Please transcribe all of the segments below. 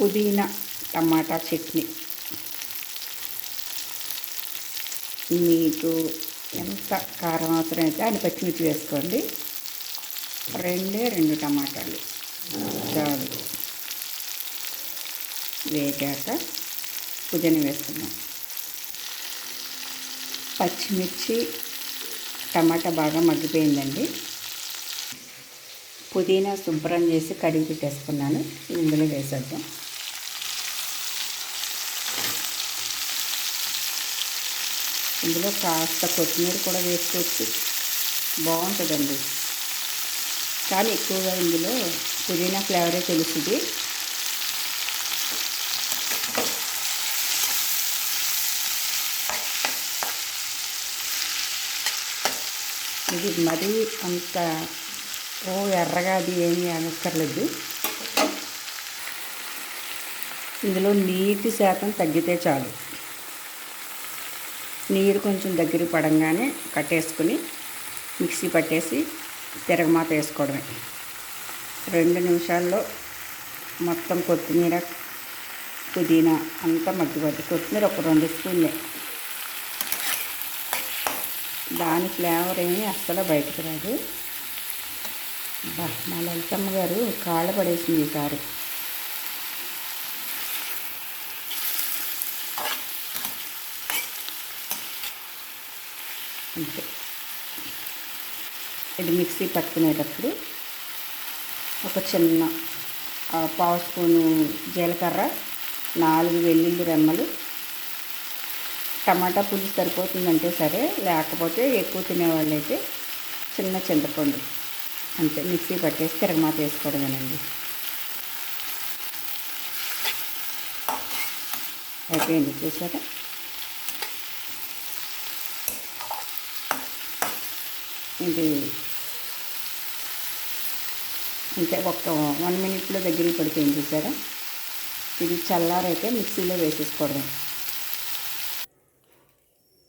పుదీనా టమాటా చట్నీ. మీకు ఎంత కారం అవసరమైతే అయితే అని పచ్చిమిర్చి వేసుకోండి. రెండే రెండు టమాటాలు. చాలు. వేగాక పుదీనా వేసుకున్నాం పచ్చిమిర్చి టమాటా బాగా మగ్గిపోయిందండి. పుదీనా శుభ్రం చేసి కడిగి పెట్టేసుకున్నాను. ఇందులో వేసేద్దాం. ఇందులో కాస్త కొత్తిమీర కూడా వేసుకోవచ్చు. బాగుంటుందండి. కానీ ఎక్కువగా ఇందులో పుదీనా ఫ్లేవరే తెలుస్తుంది ఇది మరీ అంత ఓ ఎర్రగా అది ఏమీ అనక్కర్లేదు ఇందులో నీటి శాతం తగ్గితే చాలు. నీరు కొంచెం దగ్గర పడంగానే కట్టేసుకుని మిక్సీ పట్టేసి తిరగమాత వేసుకోవడమే. రెండు నిమిషాల్లో మొత్తం కొత్తిమీర పుదీనా అంతా మగ్గిపోద్ది. కొత్తిమీర ఒక రెండు స్పూన్లే. దాని ఫ్లేవర్ ఏమీ అస్సలు బయటకు రాదు. బా మా లలితమ్మ గారు కాళ్ళ పడేసింది ఈసారి అంతే. ఇది మిక్సీ పట్టుకునేటప్పుడు ఒక చిన్న పావు స్పూను జీలకర్ర నాలుగు వెల్లుల్లి రెమ్మలు టమాటా పులుసు సరిపోతుందంటే సరే లేకపోతే ఎక్కువ తినేవాళ్ళు అయితే చిన్న చింతపండు. అంతే మిక్సీ పట్టేసి తిరగమాత వేసుకోవడమేనండి. అయిపోయింది చూసారా? ఇది అంటే ఒక వన్ మినిట్లో దగ్గరికి పడిపోయింది చూసారా? ఇది చల్లారైతే మిక్సీలో వేసేసుకోవడం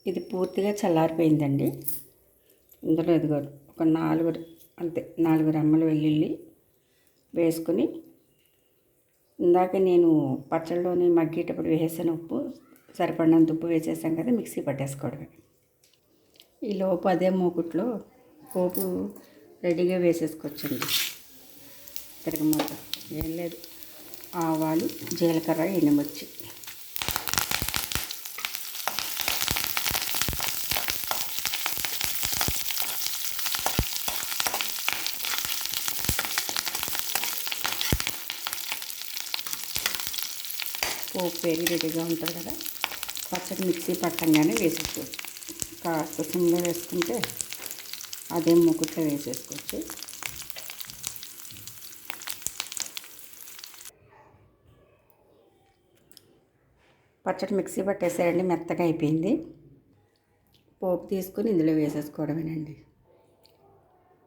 ఇది పూర్తిగా చల్లారిపోయిందండి. ఇందులో ఇదిగో ఒక నాలుగు అంతే నాలుగు రెమ్మలు వెల్లుల్లి వేసుకుని ఇందాక నేను పచ్చళ్ళలోని మగ్గేటప్పుడు వేసేసిన ఉప్పు సరిపడినంత ఉప్పు వేసేసాం కదా మిక్సీ పట్టేసుకోవడమే. ఈ లోపు అదే మూకుట్లో పోపు రెడీగా వేసేసుకోవచ్చండి. తిరగమాత. ఏం లేదు. ఆవాలు జీలకర్ర ఎండుమిర్చి. పోపు వేగి రెడీగా ఉంటుంది కదా. పచ్చడి మిక్సీ పట్టంగానే వేసేసుకోవచ్చు. కాస్త సిమ్లో వేసుకుంటే అదే ముక్కుట్లో వేసేసుకోవచ్చు. పచ్చడి మిక్సీ పట్టేసారండి మెత్తగా అయిపోయింది. పోపు తీసుకుని ఇందులో వేసేసుకోవడమేనండి.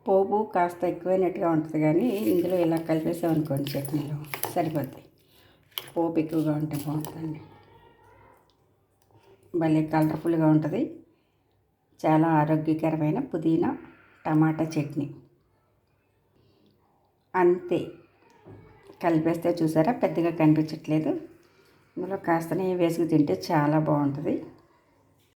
పోపు కాస్త ఎక్కువైనట్టుగా ఉంటుంది కానీ ఇందులో ఇలా కలిపేసామనుకోండి చట్నీలో సరిపోద్ది. పోపు ఎక్కువగా ఉంటే బాగుంటుందండి. భలే కలర్ఫుల్గా ఉంటుంది. చాలా ఆరోగ్యకరమైన పుదీనా. టమాటా చట్నీ. అంతే. కలిపేస్తే చూసారా? పెద్దగా కనిపించట్లేదు. ఇందులో కాస్త నెయ్యి వేసుకు తింటే చాలా బాగుంటుంది.